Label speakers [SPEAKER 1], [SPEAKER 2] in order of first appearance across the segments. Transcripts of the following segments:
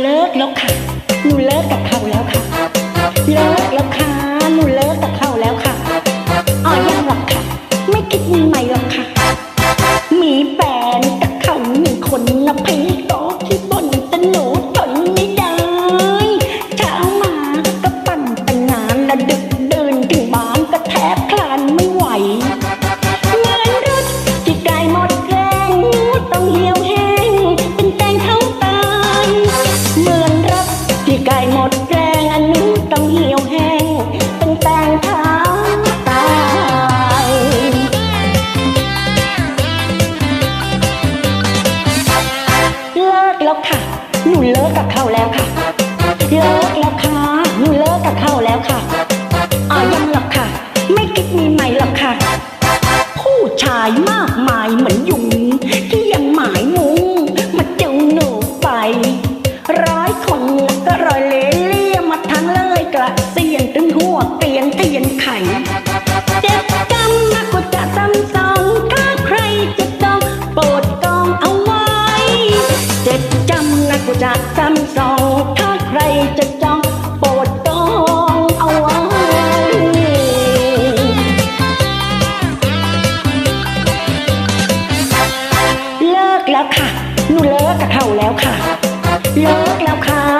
[SPEAKER 1] เลิกแล้วค่ะ หนูเลิกกับเขาแล้วค่ะ เลิกแล้วค่ะ หนูเลิกกับเขาแล้วค่ะอ๋อยังหรอกค่ะ ไม่คิดมีใหม่หรอกค่ะ มีแฟนกับเขาหนึ่งคนนะพี่ก็ แล้วค่ะ หนูเลิกกับเขาแล้วค่ะ เลิกแล้วค่ะ หนูเลิกกับเขาแล้วค่ะอ๋อยังหรอกค่ะ ไม่คิดมีใหม่หรอกค่ะ ผู้ชายมากมายเหมือนยุงที่ยังหมายมุงมาจึงหนูไป ร้อยคนก็รอยเล่เลี่ยมาทั้งเลยกระเซียนถึงหัวเแล้วค่ะ หนูเลิกกับเขาแล้วค่ะ เลิกแล้วค่ะ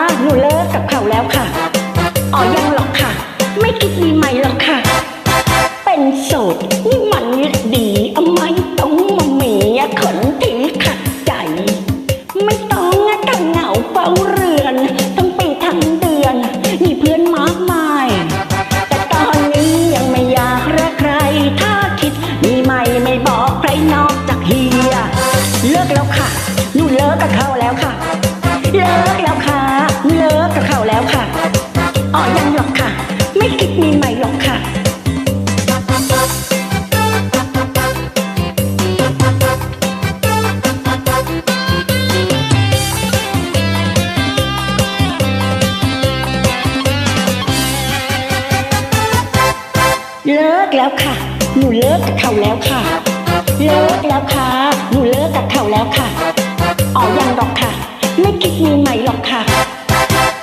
[SPEAKER 1] เลิกแล้วค่ะหนูเลิกกับเขาแล้วค่ะอ๋อยังหรอกค่ะ ไม่คิดมีใหม่หรอกค่ะเลิกแล้วค่ะ หนูเลิกกับเขาแล้วค่ะ เลิกแล้วค่ะ หนูเลิกกับเขาแล้วค่ะ อ๋อยังหรอกค่ะ คิดมีใหมหรอกค่ะ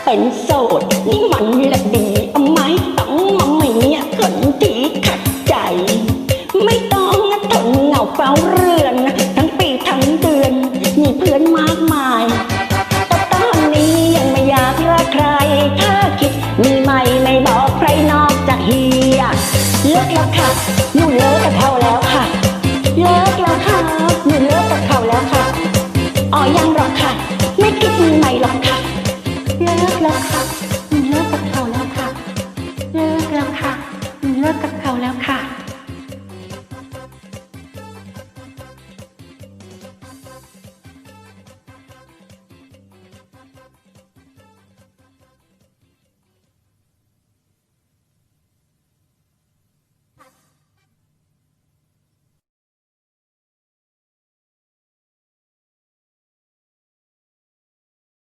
[SPEAKER 1] เป็นโสดนี่มันแหละดีเอาไม้ต้องมาเมียคนที่ขัดใจ ไม่ต้องทนเหงาเฝ้าเรื